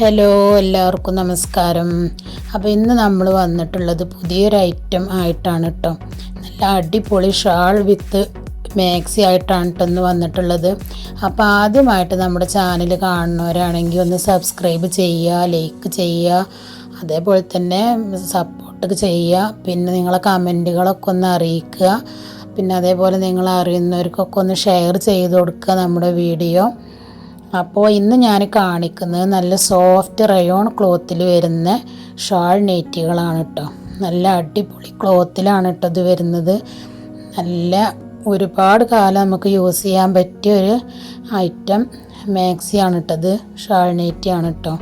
Hello എല്ലാവർക്കും നമസ്കാരം. അപ്പോൾ ഇന്ന് നമ്മൾ വന്നിട്ടുള്ളത് പുതിയൊരു ഐറ്റം ആയിട്ടാണ് കേട്ടോ നല്ല അടിപൊളി ഷാൾ വിത്ത് മാക്സി ആയിട്ടാണ് കേട്ടോ ഇന്ന് വന്നിട്ടുള്ളത്. അപ്പോൾ ആദ്യമായിട്ട് നമ്മുടെ ചാനൽ കാണുന്നവരാണെങ്കിൽ ഒന്ന് സബ്സ്ക്രൈബ് ചെയ്യുക ലൈക്ക് ചെയ്യുക അതേപോലെ തന്നെ സപ്പോർട്ട് ചെയ്യുക. പിന്നെ നിങ്ങളെ കമന്റുകളൊക്കെ ഒന്ന് അറിയിക്കുക. പിന്നെ അതേപോലെ നിങ്ങൾ അറിയുന്നവർക്കൊക്കെ ഒന്ന് ഷെയർ ചെയ്ത് കൊടുക്കുക നമ്മുടെ വീഡിയോ അപ്പോൾ ഇന്ന് ഞാൻ കാണിക്കുന്നത് നല്ല സോഫ്റ്റ് റയോൺ ക്ലോത്തിൽ വരുന്ന ഷാൾ നെയ്റ്റികളാണ് കേട്ടോ നല്ല അടിപൊളി ക്ലോത്തിലാണ് കേട്ടോ ഇത് വരുന്നത്. നല്ല ഒരുപാട് കാലം നമുക്ക് യൂസ് ചെയ്യാൻ പറ്റിയ ഒരു ഐറ്റം മാക്സിയാണ് കേട്ടത് ഷാൾ നെറ്റിയാണ് കേട്ടോ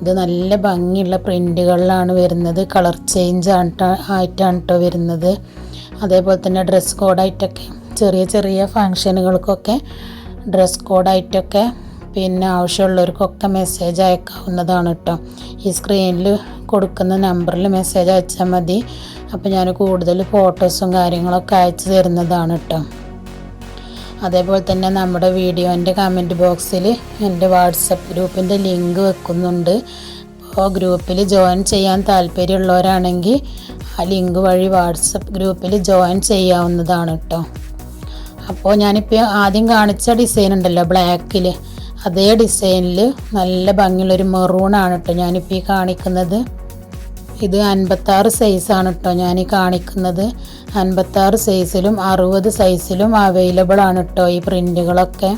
ഇത് നല്ല ഭംഗിയുള്ള പ്രിന്റുകളിലാണ് വരുന്നത് കളർ ചേഞ്ച് ആയിട്ടാണ് കേട്ടോ വരുന്നത്. അതേപോലെ തന്നെ ഡ്രസ് കോഡായിട്ടൊക്കെ ചെറിയ ചെറിയ ഫങ്ഷനുകൾക്കൊക്കെ ഡ്രസ് കോഡായിട്ടൊക്കെ പിന്നെ ആവശ്യമുള്ളവർക്കൊക്കെ മെസ്സേജ് അയക്കാവുന്നതാണ് കേട്ടോ ഈ സ്ക്രീനിൽ കൊടുക്കുന്ന നമ്പറിൽ മെസ്സേജ് അയച്ചാൽ മതി. അപ്പോൾ ഞാൻ കൂടുതൽ ഫോട്ടോസും കാര്യങ്ങളൊക്കെ അയച്ചു തരുന്നതാണ് കേട്ടോ അതേപോലെ തന്നെ നമ്മുടെ വീഡിയോന്റെ കമന്റ് ബോക്സിൽ എന്റെ വാട്സപ്പ് ഗ്രൂപ്പിന്റെ ലിങ്ക് വെക്കുന്നുണ്ട്. അപ്പോൾ ഗ്രൂപ്പിൽ ജോയിൻ ചെയ്യാൻ താല്പര്യമുള്ളവരാണെങ്കിൽ ആ ലിങ്ക് വഴി വാട്സപ്പ് ഗ്രൂപ്പിൽ ജോയിൻ ചെയ്യാവുന്നതാണ് കേട്ടോ അപ്പോൾ ഞാനിപ്പോൾ ആദ്യം കാണിച്ച ഡിസൈൻ ഉണ്ടല്ലോ ബ്ലാക്കിൽ അതേ ഡിസൈനിൽ നല്ല ഭംഗിയുള്ളൊരു മെറൂണാണ് കേട്ടോ ഞാനിപ്പോൾ ഈ കാണിക്കുന്നത്. ഇത് അൻപത്താറ് സൈസാണ് കേട്ടോ ഞാൻ ഈ കാണിക്കുന്നത്. അൻപത്താറ് സൈസിലും അറുപത് സൈസിലും അവൈലബിൾ ആണ് കേട്ടോ ഈ പ്രിന്റുകളൊക്കെ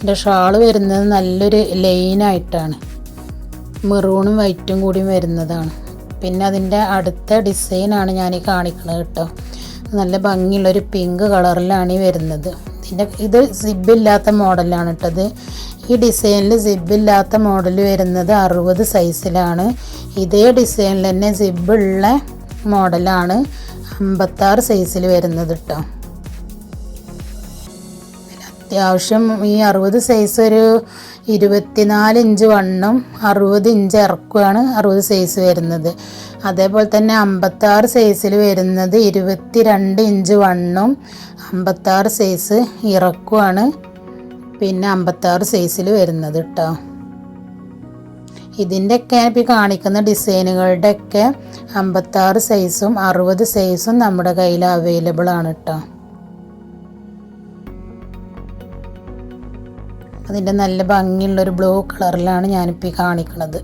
എന്റെ ഷാൾ വരുന്നത് നല്ലൊരു ലൈനായിട്ടാണ്. മെറൂണും വൈറ്റും കൂടി വരുന്നതാണ്. പിന്നെ അതിന്റെ അടുത്ത ഡിസൈനാണ് ഞാൻ ഈ കാണിക്കുന്നത് കേട്ടോ. നല്ല ഭംഗിയുള്ളൊരു പിങ്ക് കളറിലാണ് ഈ വരുന്നത്. ഇതിന്റെ ഇത് സിബില്ലാത്ത മോഡലാണ് കേട്ടത് ഈ ഡിസൈനിൽ സിബില്ലാത്ത മോഡൽ വരുന്നത് അറുപത് സൈസിലാണ് ഇതേ ഡിസൈനിൽ തന്നെ സിബുള്ള മോഡലാണ് അമ്പത്താറ് സൈസിൽ വരുന്നത് കേട്ടോ. അത്യാവശ്യം ഈ അറുപത് സൈസ് ഒരു ഇരുപത്തിനാല് ഇഞ്ച് വണ്ണും അറുപത് ഇഞ്ച് ഇറക്കുമാണ് അറുപത് സൈസ് വരുന്നത്. അതേപോലെ തന്നെ അമ്പത്താറ് സൈസിൽ വരുന്നത് ഇരുപത്തി രണ്ട് ഇഞ്ച് വണ്ണും അമ്പത്താറ് സൈസ് ഇറക്കുമാണ് പിന്നെ അമ്പത്താറ് സൈസിൽ വരുന്നത് കേട്ടോ ഇതിന്റെയൊക്കെ ഇപ്പോൾ കാണിക്കുന്ന ഡിസൈനുകളുടെയൊക്കെ അമ്പത്താറ് സൈസും അറുപത് സൈസും നമ്മുടെ കയ്യിൽ അവൈലബിൾ ആണ് കേട്ടോ അതിന്റെ നല്ല ഭംഗിയുള്ളൊരു ബ്ലൂ കളറിലാണ് ഞാനിപ്പോൾ കാണിക്കുന്നത്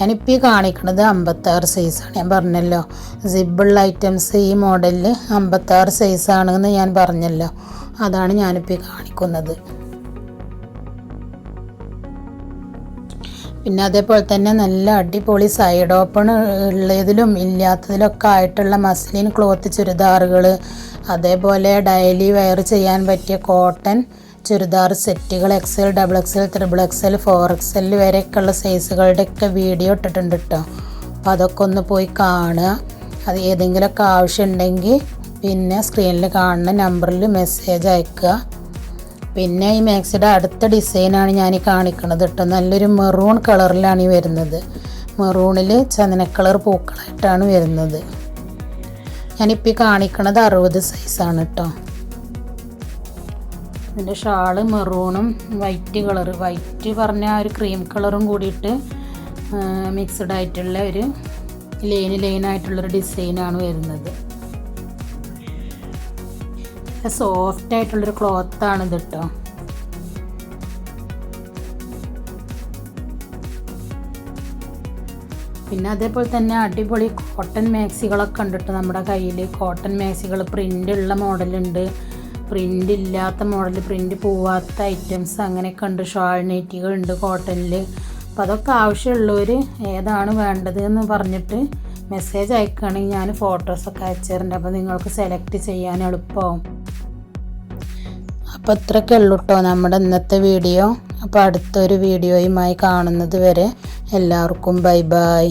ഞാനിപ്പോൾ ഈ കാണിക്കുന്നത് അമ്പത്താറ് സൈസാണ്. ഞാൻ പറഞ്ഞല്ലോ സിബിൾ ഐറ്റംസ് ഈ മോഡലിൽ അമ്പത്താറ് സൈസാണെന്ന് ഞാൻ പറഞ്ഞല്ലോ. അതാണ് ഞാനിപ്പോൾ ഈ കാണിക്കുന്നത്. പിന്നെ അതേപോലെ തന്നെ നല്ല അടിപൊളി സൈഡ് ഓപ്പൺ ഉള്ളതിലും ഇല്ലാത്തതിലൊക്കെ ആയിട്ടുള്ള മസ്ലിൻ ക്ലോത്ത് ചുരിദാറുകൾ അതേപോലെ ഡെയിലി വെയർ ചെയ്യാൻ പറ്റിയ കോട്ടൺ ചുരിദാർ സെറ്റുകൾ XL double XL triple XL four XL വരെയൊക്കെയുള്ള സൈസുകളുടെയൊക്കെ വീഡിയോ ഇട്ടിട്ടുണ്ട് കേട്ടോ അപ്പോൾ അതൊക്കെ ഒന്ന് പോയി കാണുക. അത് ഏതെങ്കിലുമൊക്കെ ആവശ്യമുണ്ടെങ്കിൽ പിന്നെ സ്ക്രീനിൽ കാണുന്ന നമ്പറിൽ മെസ്സേജ് അയക്കുക. പിന്നെ ഈ മാക്സിയുടെ അടുത്ത ഡിസൈനാണ് ഞാൻ ഈ കാണിക്കുന്നത് കേട്ടോ നല്ലൊരു മെറൂൺ കളറിലാണ് ഈ വരുന്നത്. മെറൂണിൽ ചന്ദന കളർ പൂക്കളായിട്ടാണ് വരുന്നത്. ഞാനിപ്പോൾ ഈ കാണിക്കണത് അറുപത് സൈസാണ് കേട്ടോ ഇതിന്റെ ഷാൾ മെറൂണും വൈറ്റ് കളർ വൈറ്റ് പറഞ്ഞ ആ ഒരു ക്രീം കളറും കൂടിയിട്ട് മിക്സഡ് ആയിട്ടുള്ള ഒരു ലൈന് ലൈനായിട്ടുള്ളൊരു ഡിസൈനാണ് വരുന്നത്. സോഫ്റ്റ് ആയിട്ടുള്ളൊരു ക്ലോത്താണ് ഇത് കേട്ടോ പിന്നെ അതേപോലെ തന്നെ അടിപൊളി കോട്ടൺ മാക്സികളൊക്കെ ഉണ്ട് കേട്ടോ നമ്മുടെ കയ്യിൽ കോട്ടൺ മാക്സികൾ പ്രിന്റ് ഉള്ള മോഡലുണ്ട് പ്രിന്റ് ഇല്ലാത്ത മോഡൽ പ്രിന്റ് പോവാത്ത ഐറ്റംസ് അങ്ങനെയൊക്കെ ഉണ്ട്. ഷോൾ നെറ്റികൾ ഉണ്ട് കോട്ടണിൽ അപ്പോൾ അതൊക്കെ ആവശ്യമുള്ളവർ ഏതാണ് വേണ്ടത് എന്ന് പറഞ്ഞിട്ട് മെസ്സേജ് അയക്കുകയാണെങ്കിൽ ഞാൻ ഫോട്ടോസൊക്കെ അയച്ചിട്ടുണ്ട് അപ്പോൾ നിങ്ങൾക്ക് സെലക്ട് ചെയ്യാൻ എളുപ്പമാവും അപ്പോൾ ഇത്രയൊക്കെ ഉള്ളൂ കേട്ടോ നമ്മുടെ ഇന്നത്തെ വീഡിയോ അപ്പോൾ അടുത്തൊരു വീഡിയോയുമായി കാണുന്നത് വരെ എല്ലാവർക്കും ബൈ ബൈ